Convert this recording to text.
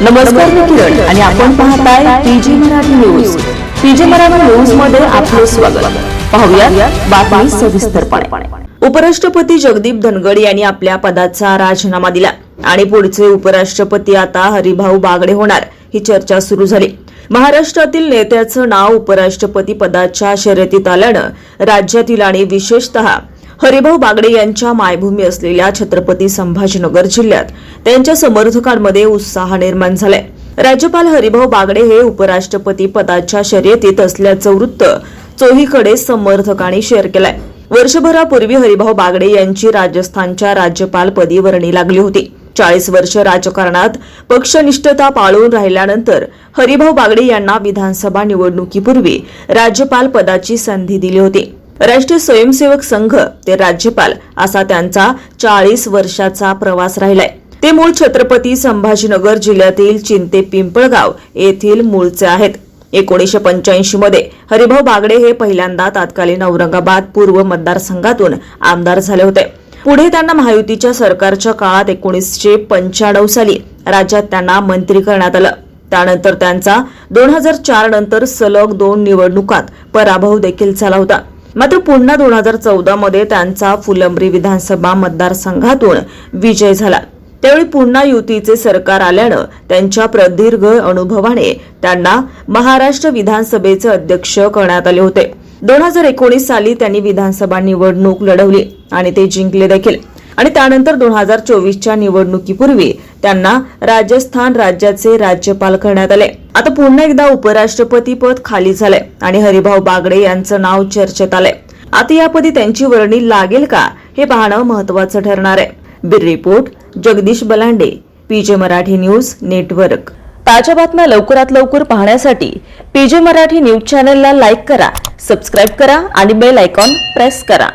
नमस्कार मी किरण आणि आपण पाहताय PG Marathi news. PG Marathi न्यूजमध्ये आपलं स्वागत. पाहूया बातमी सविस्तरपणे. उपराष्ट्रपती जगदीप धनगड यांनी आपल्या पदाचा राजीनामा दिला आणि पुढचे उपराष्ट्रपती आता हरिभाऊ बागडे होणार ही चर्चा सुरू झाली. महाराष्ट्रातील नेत्याचं नाव उपराष्ट्रपती पदाच्या शर्यतीत आल्यानं राज्यातील आणि विशेषतः हरिभाऊ बागडे यांच्या मायभूमी असलेल्या छत्रपती संभाजीनगर जिल्ह्यात त्यांच्या समर्थकांमध्ये उत्साह निर्माण झालाय. राज्यपाल हरिभाऊ बागडे हे उपराष्ट्रपती पदाच्या शर्यतीत असल्याचं वृत्त चोहीकडे समर्थकांनी शेअर केलंय. वर्षभरापूर्वी हरिभाऊ बागडे यांची राजस्थानच्या राज्यपालपदी वर्णी लागली होती. चाळीस वर्ष राजकारणात पक्षनिष्ठता पाळून राहिल्यानंतर हरिभाऊ बागडे यांना विधानसभा निवडणुकीपूर्वी राज्यपाल पदाची संधी दिली होती. राष्ट्रीय स्वयंसेवक संघ ते राज्यपाल असा त्यांचा चाळीस वर्षाचा प्रवास राहिलाय. ते मूळ छत्रपती संभाजीनगर जिल्ह्यातील चिंते पिंपळगाव येथील मूळचे आहेत. एकोणीसशे पंच्याऐंशी मध्ये हरिभाऊ बागडे हे पहिल्यांदा तात्कालीन औरंगाबाद पूर्व मतदारसंघातून आमदार झाले होते. पुढे त्यांना महायुतीच्या सरकारच्या काळात एकोणीसशे पंच्याण्णव साली राज्यात त्यांना मंत्री करण्यात आलं. त्यानंतर त्यांचा दोन हजार चार नंतर सलग दोन निवडणुकात पराभव देखील झाला होता. मात्र पुन्हा दोन हजार चौदा मध्ये त्यांचा फुलंब्री विधानसभा मतदारसंघातून विजय झाला. त्यावेळी पुन्हा युतीचे सरकार आल्यानं त्यांच्या प्रदीर्घ अनुभवाने त्यांना महाराष्ट्र विधानसभेचे अध्यक्ष करण्यात आले होते. दोन हजार एकोणीस साली त्यांनी विधानसभा निवडणूक लढवली आणि ते जिंकले देखील. आणि त्यानंतर दोन हजार चोवीसच्या निवडणुकीपूर्वी त्यांना राजस्थान राज्याचे राज्यपाल करण्यात आले. आता पुन्हा एकदा उपराष्ट्रपती पद खाली झालंय आणि हरिभाऊ बागडे यांचं नाव चर्चेत आलंय. आता यापदी त्यांची वर्णी लागेल का हे पाहणं महत्वाचं ठरणार आहे. बिर report Jagdish Balande PJ Marathi news network. ताज्या बातम्या लवकरात लवकर पाहण्यासाठी पीजे मराठी न्यूज चॅनलला लाईक करा सबस्क्राईब करा आणि बेल आयकॉन प्रेस करा.